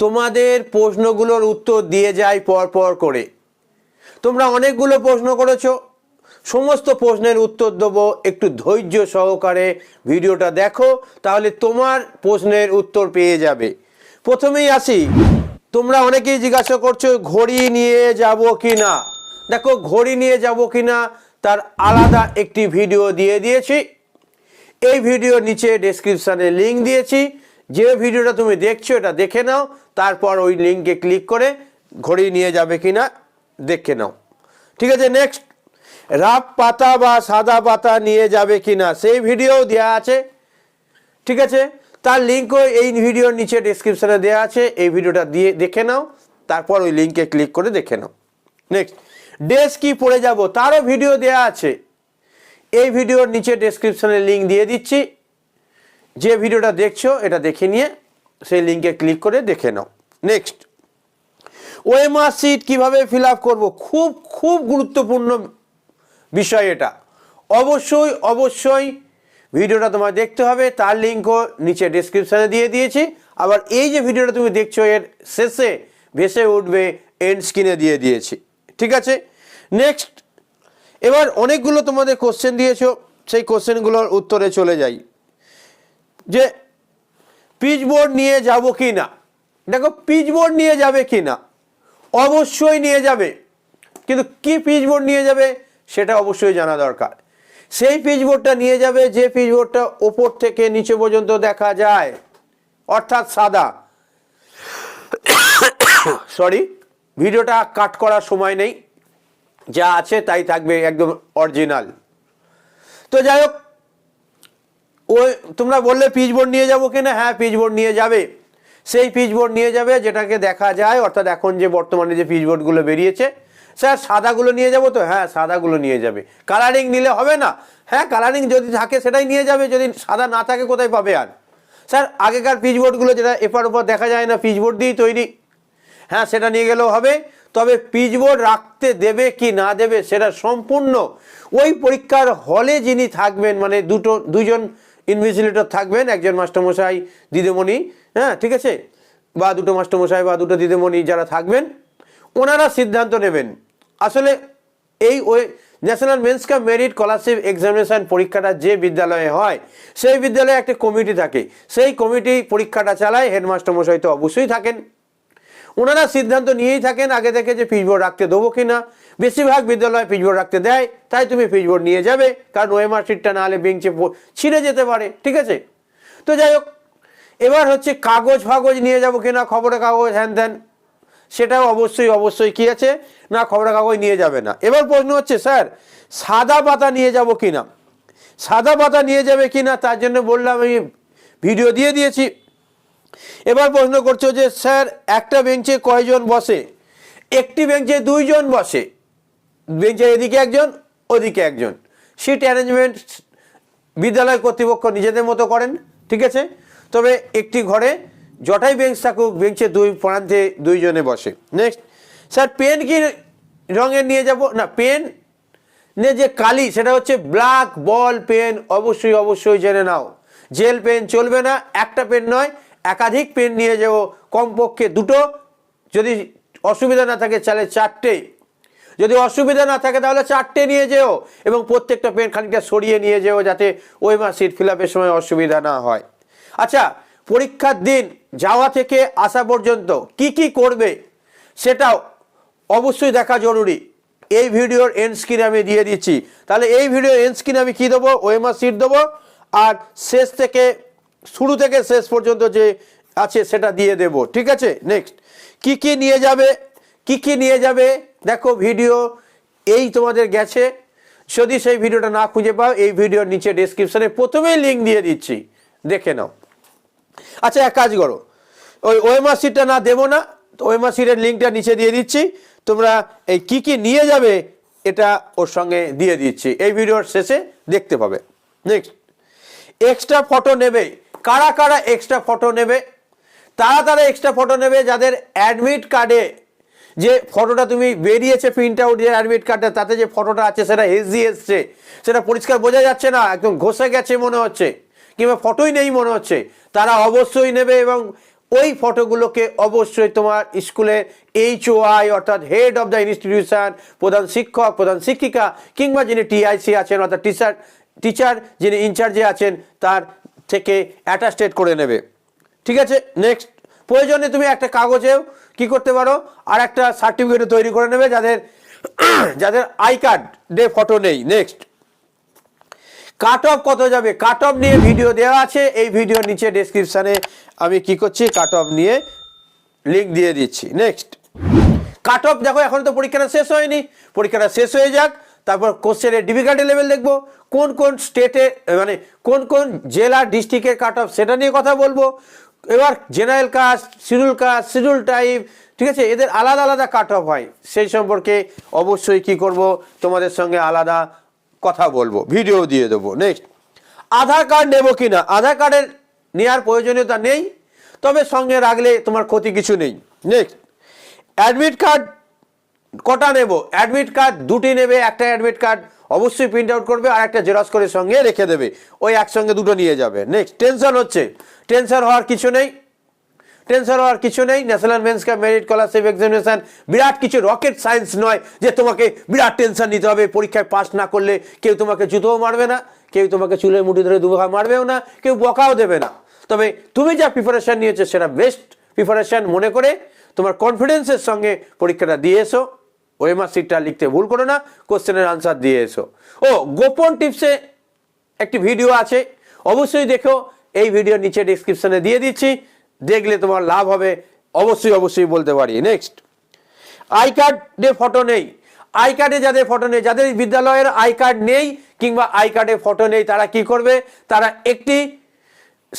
তোমাদের প্রশ্নগুলোর উত্তর দিয়ে যাই পর পর করে। তোমরা অনেকগুলো প্রশ্ন করেছ। সমস্ত প্রশ্নের উত্তর দেবো। একটু ধৈর্য সহকারে ভিডিওটা দেখো, তাহলে তোমার প্রশ্নের উত্তর পেয়ে যাবে। প্রথমেই আসি। তোমরা অনেকেই জিজ্ঞাসা করছ, ঘড়ি নিয়ে যাব কি না দেখো, ঘড়ি নিয়ে যাব কি না তার আলাদা একটি ভিডিও দিয়ে দিয়েছি। এই ভিডিওর নিচে ডেসক্রিপশানে লিঙ্ক দিয়েছি। যে ভিডিওটা তুমি দেখছ, এটা দেখে নাও, তারপর ওই লিঙ্কে ক্লিক করে ঘড়ি নিয়ে যাবে কি না দেখে নাও। ঠিক আছে নেক্সট রাফ পাতা বা সাদা পাতা নিয়ে যাবে কি না সেই ভিডিও দেওয়া আছে। ঠিক আছে, তার লিঙ্কও এই ভিডিওর নিচে ডেসক্রিপশানে দেওয়া আছে, এই ভিডিওটা দিয়ে দেখে নাও, তারপর ওই লিঙ্কে ক্লিক করে দেখে নাও। নেক্সট ড্রেস কি পরে যাব, তারও ভিডিও দেওয়া আছে। এই ভিডিওর নিচে ডেসক্রিপশানে লিঙ্ক দিয়ে দিচ্ছি। যে ভিডিওটা দেখছ, এটা দেখে নিয়ে সেই লিঙ্কে ক্লিক করে দেখে নাও। নেক্সট ওএমআর সিট কীভাবে ফিল আপ করব? খুব খুব গুরুত্বপূর্ণ বিষয় এটা। অবশ্যই অবশ্যই ভিডিওটা তোমার দেখতে হবে, তার লিঙ্কও নিচে ডেসক্রিপশানে দিয়ে দিয়েছি। আবার এই যে ভিডিওটা তুমি দেখছ, এর শেষে ভেসে উঠবে এন্ড স্ক্রিনে দিয়ে দিয়েছি। ঠিক আছে? নেক্সট এবার অনেকগুলো তোমাদের কোশ্চেন দিয়েছ, সেই কোশ্চেনগুলোর উত্তরে চলে যাই। যে পিচবোর্ড নিয়ে যাব কি না? দেখো পিচবোর্ড নিয়ে যাবে কি না? অবশ্যই নিয়ে যাবে। কিন্তু কি পিচবোর্ড নিয়ে যাবে সেটা অবশ্যই জানা দরকার। সেই পিচবোর্ডটা নিয়ে যাবে যে পিচবোর্ডটা ওপর থেকে নিচে পর্যন্ত দেখা যায়। অর্থাৎ সাদা। সরি, ভিডিওটা কাট করার সময় নেই। যা আছে তাই থাকবে একদম অরিজিনাল। তো যাই হোক ওই তোমরা বললে পিচবোর্ড নিয়ে যাব কিনা? হ্যাঁ পিচবোর্ড নিয়ে যাবে। সেই পিচবোর্ড নিয়ে যাবে, যেটাকে দেখা যায়, অর্থাৎ এখন যে বর্তমানে যে পিচবোর্ডগুলো বেরিয়েছে, স্যার, সাদাগুলো নিয়ে যাব তো? হ্যাঁ সাদাগুলো নিয়ে যাবে। কালারিং নিলে হবে না? হ্যাঁ কালারিং যদি থাকে সেটাই নিয়ে যাবে, যদি সাদা না থাকে কোথায় পাবে আর? স্যার, আগেকার পিচবোর্ডগুলো যেটা এপার ওপর দেখা যায় না পিচবোর্ড দিয়েই তৈরি। হ্যাঁ সেটা নিয়ে গেলেও হবে। তবে পিচবোর্ড রাখতে দেবে কি না দেবে, সেটা সম্পূর্ণ ওই পরীক্ষার হলে যিনি থাকবেন মানে দুটো দুজন ইনভিজিলেটর থাকবেন, একজন মাস্টারমশাই, দিদিমণি হ্যাঁ ঠিক আছে? বা দুটো মাস্টারমশাই বা দুটো দিদিমণি যারা থাকবেন, ওনারা সিদ্ধান্ত নেবেন। আসলে এই ওই National Means cum Merit Scholarship Examination পরীক্ষাটা যে বিদ্যালয়ে হয়, সেই বিদ্যালয়ে একটা কমিটি থাকে। সেই কমিটি পরীক্ষাটা চালায় হেডমাস্টার মশাই তো অবশ্যই থাকেন। ওনারা সিদ্ধান্ত নিয়েই থাকেন, আগে থেকে যে পিচবোর্ড রাখতে দেবো কি না বেশিরভাগ বিদ্যালয় পিচবোর্ড রাখতে দেয়, তাই তুমি পিচবোর্ড নিয়ে যাবে, কারণ ওএমআর সিটটা না হলে বেঞ্চে ছিঁড়ে যেতে পারে, ঠিক আছে? তো যাই হোক, এবার হচ্ছে কাগজ ফাগজ নিয়ে যাব কিনা, খবরের কাগজ, হ্যান ত্যান, সেটাও অবশ্যই অবশ্যই কি আছে? না, খবরের কাগজ নিয়ে যাবে না। এবার প্রশ্ন হচ্ছে, স্যার, সাদা পাতা নিয়ে যাব কি না সাদা পাতা নিয়ে যাবে কি না তার জন্য বললাম, আমি ভিডিও দিয়ে দিয়েছি। এবার প্রশ্ন করছ যে, স্যার, একটা বেঞ্চে কয়জন বসে? একটি বেঞ্চে দুইজন বসে। বেঞ্চের এদিকে একজন, ওদিকে একজন। সিট অ্যারেঞ্জমেন্ট বিদ্যালয় কর্তৃপক্ষ নিজেদের মতো করেন, ঠিক আছে? তবে একটি ঘরে জটাই বেঞ্চ থাকুক, বেঞ্চে দুই প্রান্তে দুইজনে বসে। নেক্সট স্যার, পেন কি রঙের নিয়ে যাব? না, পেন নে যে কালি, সেটা হচ্ছে ব্ল্যাক বল পেন, অবশ্যই অবশ্যই জেনে নাও। জেল পেন চলবে না, একটা পেন নয়, একাধিক পেন নিয়ে যাও কমপক্ষে দুটো, যদি অসুবিধা না থাকে চালে চারটে। যদি অসুবিধা না থাকে তাহলে চারটে নিয়ে যেও এবং প্রত্যেকটা পেন খানিকটা সরিয়ে নিয়ে যেও যাতে ওই মাস সিট ফিল আপের সময় অসুবিধা না হয়। আচ্ছা পরীক্ষার দিন যাওয়া থেকে আসা পর্যন্ত কি কি করবে সেটাও অবশ্যই দেখা জরুরি। এই ভিডিওর এন্ড স্ক্রিন আমি দিয়ে দিচ্ছি। তাহলে এই ভিডিওর এন্ড স্ক্রিন আমি কী দেবো? ওএমআর সিট দেবো। আর শেষ থেকে, শুরু থেকে শেষ পর্যন্ত যে আছে সেটা দিয়ে দেব। ঠিক আছে? নেক্সট কি কি নিয়ে যাবে? কি কি নিয়ে যাবে? দেখো ভিডিও এই তোমাদের গেছে। যদি সেই ভিডিওটা না খুঁজে পাও, এই ভিডিওর নিচে ডেসক্রিপশনে প্রথমেই লিঙ্ক দিয়ে দিচ্ছি। দেখে নাও। আচ্ছা এক কাজ করো। ওই ওএমআর সিটটা না দেবো না ওএমআর সিটের লিঙ্কটা নিচে দিয়ে দিচ্ছি। তোমরা এই কি কি নিয়ে যাবে, এটা ওর সঙ্গে দিয়ে দিচ্ছি। এই ভিডিওর শেষে দেখতে পাবে। নেক্সট এক্সট্রা ফটো নেবে। কারা কারা এক্সট্রা ফটো নেবে? তারা তারা এক্সট্রা ফটো নেবে যাদের অ্যাডমিট কার্ডে যে ফটোটা তুমি বেরিয়েছে প্রিন্ট আউট যে অ্যাডমিট কার্ডে তাতে যে ফটোটা আছে সেটা হেজি এসছে, সেটা পরিষ্কার বোঝা যাচ্ছে না, একদম ঘষে গেছে মনে হচ্ছে, কিংবা ফটোই নেই মনে হচ্ছে, তারা অবশ্যই নেবে এবং ওই ফটোগুলোকে অবশ্যই তোমার স্কুলের এইচ আই অর্থাৎ হেড অফ দ্য ইনস্টিটিউশন প্রধান শিক্ষক, প্রধান শিক্ষিকা, কিংবা যিনি টিআইসি আছেন, অর্থাৎ টিচার টিচার যিনি ইনচার্জে আছেন, তার থেকে অ্যাটাস্টেড করে নেবে। ঠিক আছে? নেক্সট প্রয়োজনে তুমি একটা কাগজেও কি করতে পারো? আর একটা সার্টিফিকেট তৈরি করে নেবে যাদের যাদের আই কার্ড ডে ফটো নেই। নেক্সট কাট অফ কত যাবে? কাট অফ নিয়ে ভিডিও দেওয়া আছে। এই ভিডিওর নিচে ডেসক্রিপশানে আমি কি করছি? কাট অফ নিয়ে লিঙ্ক দিয়ে দিচ্ছি। নেক্সট কাট অফ দেখো, এখন তো পরীক্ষাটা শেষ হয়নি। পরীক্ষাটা শেষ হয়ে যাক। তারপর কোশ্চেনের ডিফিকাল্টি লেভেল দেখব। কোন কোন স্টেটে মানে কোন কোন জেলা ডিস্ট্রিক্টের কাট অফ সেটা নিয়ে কথা বলব। এবার general caste schedule caste schedule type ঠিক আছে? এদের আলাদা আলাদা কাট অফ হয়। সেই সম্পর্কে অবশ্যই কি করব? তোমাদের সঙ্গে আলাদা কথা বলব। ভিডিও দিয়ে দেবো। নেক্সট আধার কার্ড নেব কি না? আধার কার্ডের নেওয়ার প্রয়োজনীয়তা নেই। তবে সঙ্গে রাখলে তোমার ক্ষতি কিছু নেই। নেক্সট অ্যাডমিট কার্ড কটা নেব? অ্যাডমিট কার্ড দুটি নেবে, একটা অ্যাডমিট কার্ড অবশ্যই প্রিন্ট আউট করবে আর একটা জেরক্স করে সঙ্গে রেখে দেবে। ওই একসঙ্গে দুটো নিয়ে যাবে। নেক্সট টেনশন হচ্ছে। টেনশন হওয়ার কিছু নেই। টেনশন হওয়ার কিছু নেই। National Means cum Merit Scholarship Examination বিরাট কিছু রকেট সায়েন্স নয় যে তোমাকে বিরাট টেনশন নিতে হবে। পরীক্ষায় পাস না করলে কেউ তোমাকে জুতোও মারবে না, কেউ তোমাকে চুলের মুঠি ধরে দুবার মারবেও না, কেউ বকাও দেবে না। তবে তুমি যা প্রিপারেশান নিয়েছো সেটা বেস্ট প্রিপারেশন মনে করে তোমার কনফিডেন্সের সঙ্গে পরীক্ষাটা দিয়ে এসো। ওএমআর সিটটা লিখতে ভুল করো না কোশ্চেনের আনসার দিয়ে এসো। ও, গোপন টিপসে একটি ভিডিও আছে, অবশ্যই দেখো, এই ভিডিও নিচে ডিসক্রিপশনে দিয়ে দিচ্ছি, দেখলে তোমার লাভ হবে, অবশ্যই অবশ্যই বলতে পারি। নেক্সট আই কার্ডে ফটো নেই। আই কার্ডে যাদের ফটো নেই, যাদের বিদ্যালয়ের আই কার্ড নেই, কিংবা আই কার্ডে ফটো নেই, তারা কি করবে? তারা একটি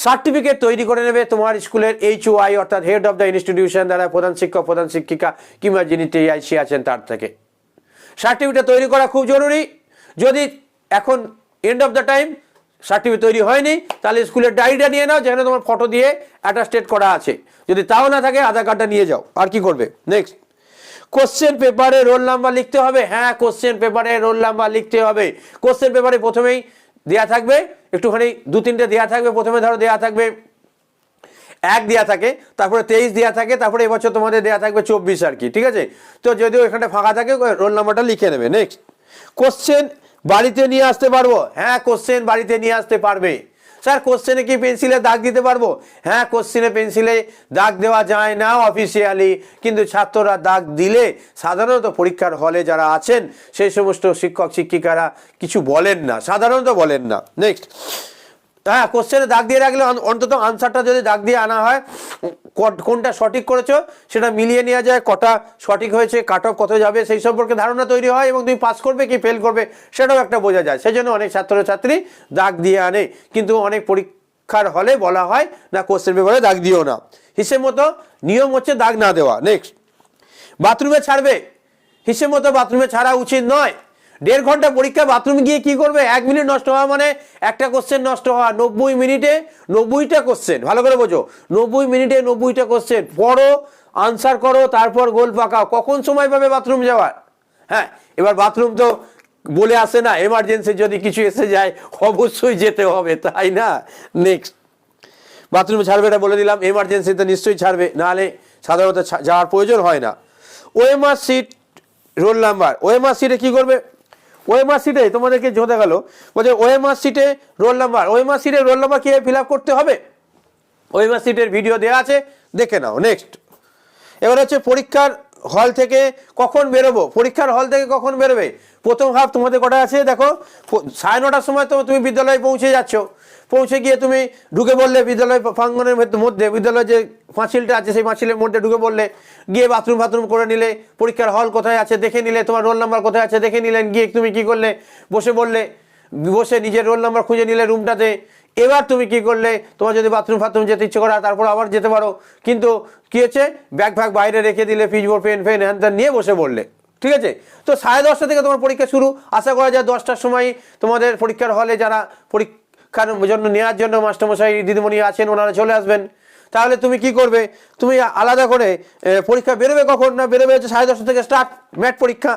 সার্টিফিকেট তৈরি করে নেবে তোমার স্কুলের এইচ ওয়াই অর্থাৎ হেড অফ দ্য ইনস্টিটিউশন দ্বারা প্রধান শিক্ষক, প্রধান শিক্ষিকা, কিংবা যিনি টিআইসি আছেন তার থেকে। সার্টিফিকেট তৈরি করা খুব জরুরি। যদি এখন end of the time certificate তৈরি হয়নি, তাহলে স্কুলের ডায়েরিটা নিয়ে নাও, যেখানে তোমার ফটো দিয়ে অ্যাটাস্টেড করা আছে। যদি তাও না থাকে, আধার কার্ডটা নিয়ে যাও। আর কি করবে? নেক্সট কোশ্চেন পেপারে রোল নাম্বার লিখতে হবে। হ্যাঁ কোশ্চেন পেপারে রোল নাম্বার লিখতে হবে। কোশ্চেন পেপারে প্রথমেই দেয়া থাকবে, একটুখানি দু তিনটে দেয়া থাকবে, প্রথমে ধরো দেয়া থাকবে এক দেওয়া থাকে, তারপরে তেইশ দেওয়া থাকে, তারপরে এবছর তোমাদের দেওয়া থাকবে চব্বিশ আর কি, ঠিক আছে? তো যদিও এখানে ফাঁকা থাকে রোল নাম্বারটা লিখে নেবে নেক্সট কোশ্চেন বাড়িতে নিয়ে আসতে পারব? হ্যাঁ কোশ্চেন বাড়িতে নিয়ে আসতে পারবে। স্যার কোশ্চেনে কি পেন্সিলে দাগ দিতে পারব? হ্যাঁ কোশ্চেনে পেন্সিলে দাগ দেওয়া যায় না অফিসিয়ালি কিন্তু ছাত্ররা দাগ দিলে সাধারণত পরীক্ষার হলে যারা আছেন, সেই সমস্ত শিক্ষক, শিক্ষিকারা কিছু বলেন না, সাধারণত বলেন না। নেক্সট হ্যাঁ কোশ্চেনে দাগ দিয়ে রাখলে অন- অন্তত আনসারটা যদি দাগ দিয়ে আনা হয় কোনটা সঠিক করেছ, সেটা মিলিয়ে নেওয়া যায়, কটা সঠিক হয়েছে কাট অফ কত যাবে, সেই সম্পর্কে ধারণা তৈরি হয় এবং তুমি পাস করবে কি ফেল করবে, সেটাও একটা বোঝা যায়। সেই জন্য অনেক ছাত্রছাত্রী দাগ দিয়ে আনে। কিন্তু অনেক পরীক্ষার হলে বলা হয়, না কোশ্চেন পেপারে দাগ দিও না। হিসেব মতো নিয়ম হচ্ছে দাগ না দেওয়া। নেক্সট বাথরুমে ছাড়বে। হিসেব মতো বাথরুমে ছাড়া উচিত নয়। দেড় ঘণ্টা পরীক্ষা বাথরুমে গিয়ে কি করবে? এক মিনিট নষ্ট হওয়া মানে একটা কোশ্চেন নষ্ট হওয়া। নব্বই মিনিটে নব্বইটা কোশ্চেন ভালো করে বোঝো। নব্বই মিনিটে নব্বইটা কোশ্চেন পড়ো আনসার করো, তারপর গোল পাকাও। কখন সময় পাবে বাথরুম যাওয়ার? হ্যাঁ এবার বাথরুম তো বলে আসে না এমার্জেন্সি যদি কিছু এসে যায়, অবশ্যই যেতে হবে, তাই না? নেক্সট বাথরুমে ছাড়বে এটা বলে দিলাম এমার্জেন্সিতে নিশ্চয়ই ছাড়বে, নাহলে সাধারণত যাওয়ার প্রয়োজন হয় না। OMR sheet roll number OMR সিটে কি করবে? ওএমআর সিটে তোমাদেরকে জোতে গেল, বলছে ওএমআর সিটে রোল নাম্বার ওএমআর সিটে রোল নাম্বার কীভাবে ফিল আপ করতে হবে? ওয়েমার সিটের ভিডিও দেওয়া আছে, দেখে নাও নেক্সট এবার হচ্ছে পরীক্ষার হল থেকে কখন বেরোবো? পরীক্ষার হল থেকে কখন বেরোবে? প্রথম হাফ তোমাদের কটা আছে? দেখো সাড়ে নটার সময় তো তুমি বিদ্যালয়ে পৌঁছে যাচ্ছ। পৌঁছে গিয়ে তুমি ঢুকে বললে বিদ্যালয় প্রাঙ্গনের মধ্যে বিদ্যালয় যে পাঁচিলটা আছে, সেই পাঁচিলের মধ্যে ঢুকে বললে গিয়ে বাথরুম ফাথরুম করে নিলে, পরীক্ষার হল কোথায় আছে দেখে নিলে, তোমার রোল নাম্বার কোথায় আছে দেখে নিলেন গিয়ে তুমি কি করলে? বসে বললে বসে নিজের রোল নাম্বার খুঁজে নিলে রুমটাতে এবার তুমি কি করলে? তোমার যদি বাথরুম ফাথরুম যেতে ইচ্ছে করে তারপর আবার যেতে পারো। কিন্তু কী হচ্ছে ব্যাগ ফ্যাগ বাইরে রেখে দিলে পিচবোর্ড পেন ফেন হ্যান নিয়ে বসে পড়লে। ঠিক আছে? তো সাড়ে দশটা থেকে তোমার পরীক্ষা শুরু। আশা করা যায় দশটার সময় তোমাদের পরীক্ষার হলে যারা পরীক্ষার জন্য নেওয়ার জন্য মাস্টারমশাই, দিদিমণি আছেন, ওনারা চলে আসবেন। তাহলে তুমি কি করবে? তুমি আলাদা করে পরীক্ষা বেরোবে কখন? না বেরোবে হচ্ছে সাড়ে দশটা থেকে স্টার্ট ম্যাট পরীক্ষা।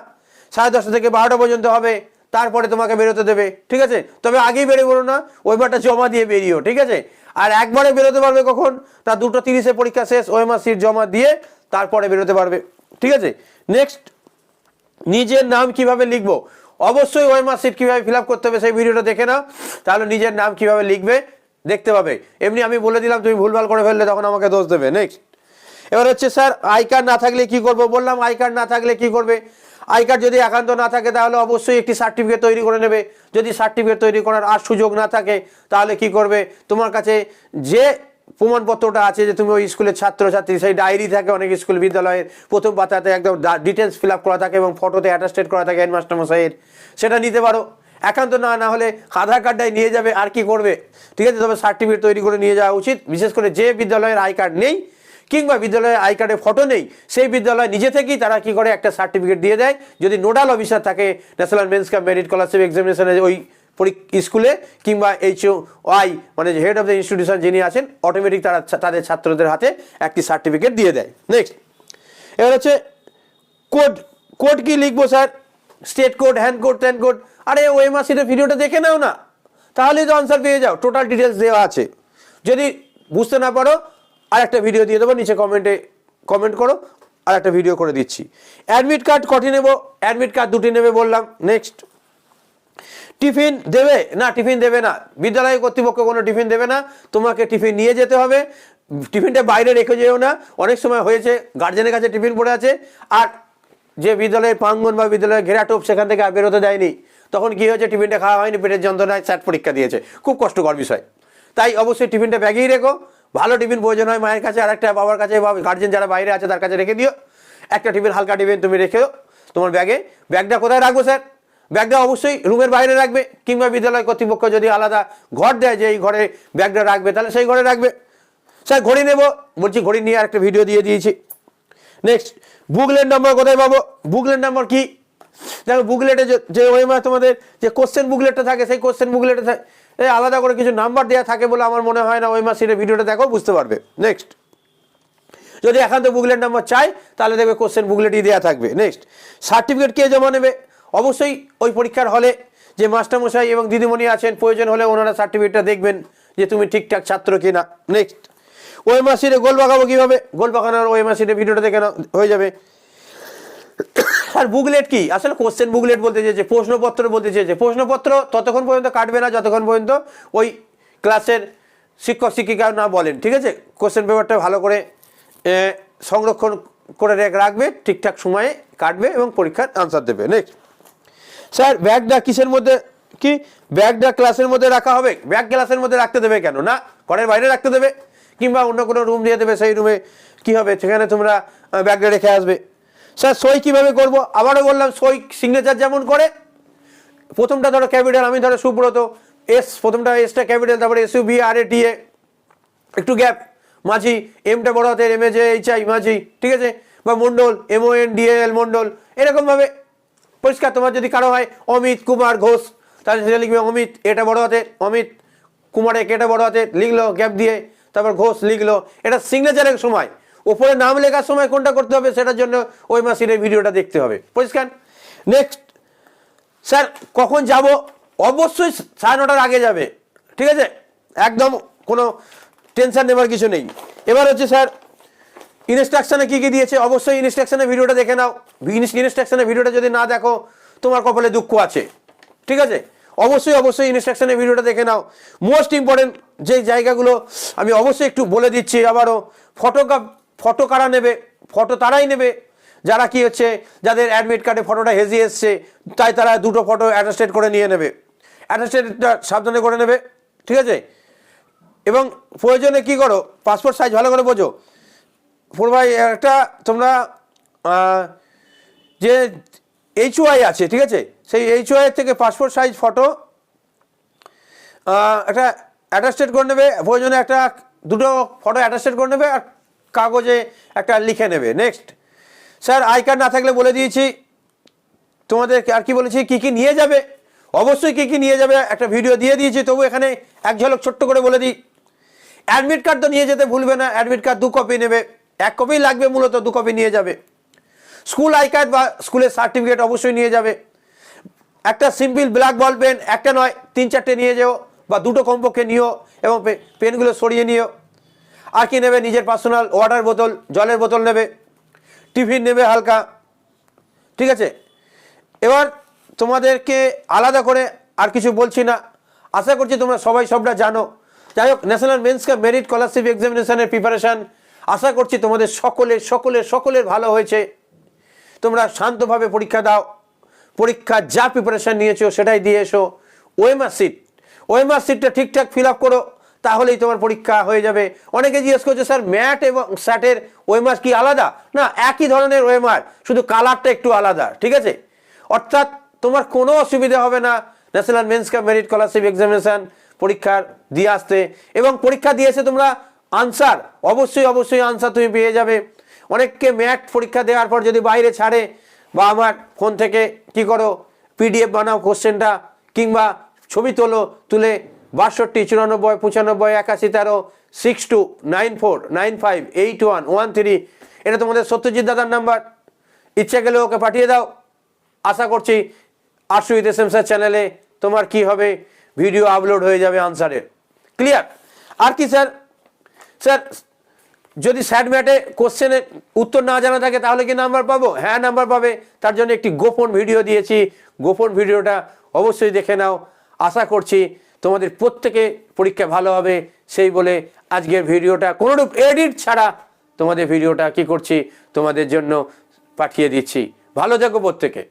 সাড়ে দশটা থেকে বারোটা পর্যন্ত হবে, তারপরে তোমাকে বেরোতে দেবে, ঠিক আছে? তবে আগেই বেরিয়ে বলো না ওইবারটা জমা দিয়ে বেরিয়েও ঠিক আছে? আর একবারে বেরোতে পারবে কখন? না দুটো তিরিশে পরীক্ষা শেষ ওএমআর সিট জমা দিয়ে তারপরে বেরোতে পারবে, ঠিক আছে? নেক্সট নিজের নাম কীভাবে লিখব? অবশ্যই ওএমআর সিট কীভাবে ফিল করতে হবে সেই ভিডিওটা দেখে নাও। তাহলে নিজের নাম কীভাবে লিখবে, দেখতে পাবে। এমনি আমি বলে দিলাম, তুমি ভুলভাল করে ফেললে তখন আমাকে দোষ দেবে। নেক্সট এবার হচ্ছে, স্যার আই কার্ড না থাকলে কি করব? বললাম আই কার্ড না থাকলে কি করবে? আই কার্ড যদি একান্ত না থাকে, তাহলে অবশ্যই একটি সার্টিফিকেট তৈরি করে নেবে। যদি সার্টিফিকেট তৈরি করার আর সুযোগ না থাকে, তাহলে কি করবে? তোমার কাছে যে প্রমাণপত্রটা আছে যে তুমি ওই স্কুলের ছাত্র ছাত্রছাত্রী, সেই ডায়েরি থাকে অনেক স্কুল বিদ্যালয়ের, প্রথম পাতাতে একদম ডিটেলস ফিল আপ করা থাকে এবং ফটোতে অ্যাটাস্টেড করা থাকে হেডমাস্টার মশাইয়ের। সেটা নিতে পারো। একান্ত না না হলে আধার কার্ডটাই নিয়ে যাবে, আর কি করবে? ঠিক আছে, তবে সার্টিফিকেট তৈরি করে নিয়ে যাওয়া উচিত। বিশেষ করে যে বিদ্যালয়ের আই কার্ড নেই, কিংবা বিদ্যালয়ের আই কার্ডে ফটো নেই, সেই বিদ্যালয় নিজে থেকেই তারা কি করে একটা সার্টিফিকেট দিয়ে দেয়। যদি নোডাল অফিসার থাকে National Means cum Merit Scholarship এক্সামিনেশনে ওই স্কুলে কিংবা এইচ ওয়াই মানে হেড অফ দ্য ইনস্টিটিউশন যিনি আছেন অটোমেটিক তারা তাদের ছাত্রদের হাতে একটি সার্টিফিকেট দিয়ে দেয়। নেক্সট এবার হচ্ছে কোড কোড কি লিখব sir? State code hand code ত্যান কোড আরে ওএমআর সিটের ভিডিওটা দেখে নাও না। তাহলেই তো আনসার পেয়ে যাও টোটাল ডিটেলস দেওয়া আছে। যদি বুঝতে না পারো আর একটা ভিডিও দিয়ে দেবো, নিচে কমেন্টে কমেন্ট করো আর একটা ভিডিও করে দিচ্ছি। অ্যাডমিট কার্ড কটি নেব? অ্যাডমিট কার্ড দুটি নেবে বললাম। নেক্সট টিফিন দেবে না, টিফিন দেবে না? বিদ্যালয় কর্তৃপক্ষ কোনো টিফিন দেবে না? তোমাকে টিফিন নিয়ে যেতে হবে। টিফিনটা বাইরে রেখে যেও না। অনেক সময় হয়েছে গার্জেনের কাছে টিফিন পড়ে আছে, আর যে বিদ্যালয়ের প্রাঙ্গন বা বিদ্যালয়ের ঘেরাটোপ সেখান থেকে আর বেরোতে দেয়নি, তখন কি হয়েছে? টিফিনটা খাওয়া হয়নি, পেটের যন্ত্রণায় স্যাট পরীক্ষা দিয়েছে। খুব কষ্টকর বিষয়। তাই অবশ্যই টিফিনটা ব্যাগেই রেখো। ভালো টিফিন প্রয়োজন হয় মায়ের কাছে আর একটা বাবার কাছে বা গার্জেন যারা বাইরে আছে তার কাছে রেখে দিও। একটা টিফিন হালকা টিফিন তুমি রেখেও তোমার ব্যাগে। ব্যাগটা কোথায় রাখব, স্যার? ব্যাগটা অবশ্যই রুমের বাইরে রাখবে, কিংবা বিদ্যালয় কর্তৃপক্ষ যদি আলাদা ঘর দেয় যে এই ঘরে ব্যাগটা রাখবে, তাহলে সেই ঘরে রাখবে। স্যার, ঘড়ি নেব, বলছি ঘড়ি নিয়ে আরেকটা ভিডিও দিয়ে দিয়েছি। নেক্সট বুকলেট নম্বর কোথায় পাবো? বুকলেট নাম্বার কি? দেখো বুকলেটে যে ওইমার তোমাদের যে কোশ্চেন বুকলেটটা থাকে, সেই কোশ্চেন বুকলেটে থাকে আলাদা করে কিছু নাম্বার দেওয়া থাকে বলে আমার মনে হয় না ওই মাসের ভিডিওটা দেখো, বুঝতে পারবে। নেক্সট যদি একান্ত বুকলেট নাম্বার চাই, তাহলে দেখবে কোশ্চেন বুকলেটই দেওয়া থাকবে। নেক্সট সার্টিফিকেট কে জমা নেবে? অবশ্যই ওই পরীক্ষার হলে যে মাস্টারমশাই এবং দিদিমণি আছেন, প্রয়োজন হলে ওনারা সার্টিফিকেটটা দেখবেন যে তুমি ঠিকঠাক ছাত্র কিনা। নেক্সট ওই মাসিরে গোল পাকাবো কীভাবে? গোল পাকানোর ওই মাসিরে ভিডিওটা দেখে হয়ে যাবে। আর বুকলেট কি? আসলে কোশ্চেন বুকলেট বলতে চেয়েছে প্রশ্নপত্র বলতে চেয়েছে প্রশ্নপত্র ততক্ষণ পর্যন্ত কাটবে না, যতক্ষণ পর্যন্ত ওই ক্লাসের শিক্ষক শিক্ষিকা না বলেন, ঠিক আছে? কোশ্চেন পেপারটা ভালো করে সংরক্ষণ করে রেখ- রাখবে, ঠিকঠাক সময়ে কাটবে এবং পরীক্ষার আনসার দেবে। নেক্সট স্যার ব্যাগটা কিসের মধ্যে? কি? ব্যাগটা ক্লাসের মধ্যে রাখা হবে? ব্যাগ ক্লাসের মধ্যে রাখতে দেবে কেন? না, ঘরের বাইরে রাখতে দেবে? কিংবা অন্য কোনো রুম দিয়ে দেবে, সেই রুমে কি হবে? সেখানে তোমরা ব্যাগটা রেখে আসবে। স্যার, সই কীভাবে করব? আবারও বললাম, সই সিগনেচার যেমন করে, প্রথমটা ধরো ক্যাপিটাল আমি ধরো সুব্রত এস প্রথমটা এসটা ক্যাপিটাল তারপরে S U B R A T A একটু গ্যাপ মাঝি এমটা বড় হাতের M A J H I Majhi, ঠিক আছে? বা Mondal M O N D L Mondal, এরকমভাবে পরিষ্কার, তোমার যদি কারও হয় অমিত কুমার ঘোষ, তাহলে সেটা লিখবে অমিত, এটা বড় হাতে, অমিত কুমারে কেটা বড় হাতে লিখলো, গ্যাপ দিয়ে, তারপর ঘোষ লিখলো। এটা সিগনেচারের সময়। ওপরে নাম লেখার সময় কোনটা করতে হবে সেটার জন্য ওই মাসির ভিডিওটা দেখতে হবে। পরিষ্কার? নেক্সট স্যার, কখন যাব? অবশ্যই সাড়ে নটার আগে যাবে। ঠিক আছে? একদম কোনো টেনশন নেবার কিছু নেই। এবার হচ্ছে, স্যার ইনস্ট্রাকশনে কী কী দিয়েছে? অবশ্যই ইনস্ট্রাকশনের ভিডিওটা দেখে নাও। ইনস্ট্রাকশনের ভিডিওটা যদি না দেখো, তোমার কপালে দুঃখ আছে। ঠিক আছে? অবশ্যই অবশ্যই ইনস্ট্রাকশনের ভিডিওটা দেখে নাও। মোস্ট ইম্পর্টেন্ট যে জায়গাগুলো আমি অবশ্যই একটু বলে দিচ্ছি আবারও ফটো ফটো কারা নেবে? ফটো তারাই নেবে। যারা কি হচ্ছে, যাদের অ্যাডমিট কার্ডে ফটোটা হেজিয়ে এসছে, তাই তারা দুটো ফটো অ্যাটাস্টেড করে নিয়ে নেবে। অ্যাটাস্টেডটা সাবধানে করে নেবে। ঠিক আছে? এবং প্রয়োজনে কি করো? পাসপোর্ট সাইজ ভালো করে বোঝো। ফোর ভাই একটা তোমরা যে এইচ ওয়াই আছে, ঠিক আছে? সেই এইচ ওয়াই থেকে পাসপোর্ট সাইজ ফটো একটা অ্যাটাস্টেড করে নেবে, প্রয়োজনে একটা দুটো ফটো অ্যাটাস্টেড করে নেবে আর কাগজে একটা লিখে নেবে। নেক্সট স্যার আই কার্ড না থাকলে বলে দিয়েছি, তোমাদের আর কি বলেছি, কি কি নিয়ে যাবে? অবশ্যই কি কি নিয়ে যাবে, একটা ভিডিও দিয়ে দিয়েছি, তবু এখানে এক ঝলক ছোট্ট করে বলে দিই। অ্যাডমিট কার্ড তো নিয়ে যেতে ভুলবে না অ্যাডমিট কার্ড দু কপি নেবে। এক কপি লাগবে, মূলত দু কপি নিয়ে যাবে। স্কুল আই কার্ড বা স্কুলের সার্টিফিকেট অবশ্যই নিয়ে যাবে। একটা সিম্পল ব্ল্যাক বল পেন একটা নয়, তিন চারটে নিয়ে যেও বা দুটো কমপক্ষে নিও এবং পেনগুলো সরিয়ে নিও। আর কি নেবে? নিজের পার্সোনাল ওয়াটার বোতল জলের বোতল নেবে, টিফিন নেবে হালকা। ঠিক আছে? এবার তোমাদেরকে আলাদা করে আর কিছু বলছি না। আশা করছি তোমরা সবাই সবটা জানো। যাই হোক national men's cup merit scholarship এক্সামিনেশনের preparation আশা করছি তোমাদের সকলের সকলের সকলের ভালো হয়েছে। তোমরা শান্তভাবে পরীক্ষা দাও। পরীক্ষা যা প্রিপারেশান নিয়েছো সেটাই দিয়ে এসো। ওএমআর সিট ওএমআর সিটটা ঠিকঠাক ফিল আপ করো, তাহলেই তোমার পরীক্ষা হয়ে যাবে। অনেকে জিজ্ঞেস করছে, স্যার, ম্যাট এবং স্যাটের ওএমআর কি আলাদা? না, একই ধরনের ওএমআর শুধু কালারটা একটু আলাদা, ঠিক আছে? অর্থাৎ তোমার কোনো অসুবিধা হবে না। National men's cup merit scholarship examination পরীক্ষার দিয়ে আসতে। এবং পরীক্ষা দিয়েছে তোমরা আনসার অবশ্যই অবশ্যই আনসার তুমি পেয়ে যাবে। অনেককে ম্যাট পরীক্ষা দেওয়ার পর যদি বাইরে ছাড়ে, বা আমার ফোন থেকে কি করো পিডিএফ বানাও কোশ্চেনটা কিংবা ছবি তোলো, তুলে বাষট্টি, চুরানব্বই, পঁচানব্বই, একাশি, তেরো six two nine four nine five eight one one three এটা তোমাদের সত্যজিৎ দাদার নাম্বার ইচ্ছা গেলে ওকে পাঠিয়ে দাও। আশা করছি এস এম স্যার চ্যানেলে তোমার কি হবে ভিডিও আপলোড হয়ে যাবে আনসারের ক্লিয়ার আর কি স্যার স্যার, যদি স্যাড ম্যাটে কোশ্চেনের উত্তর না জানা থাকে, তাহলে কি নাম্বার পাবো? হ্যাঁ নাম্বার পাবে। তার জন্য একটি গোপন ভিডিও দিয়েছি। গোপন ভিডিওটা অবশ্যই দেখে নাও। আশা করছি তোমাদের প্রত্যেকে পরীক্ষা ভালো হবে। সেই বলে আজকের ভিডিওটা কোনোরূপ এডিট ছাড়া তোমাদের ভিডিওটা কি করছি? তোমাদের জন্য পাঠিয়ে দিচ্ছি। ভালো থেকো প্রত্যেকে।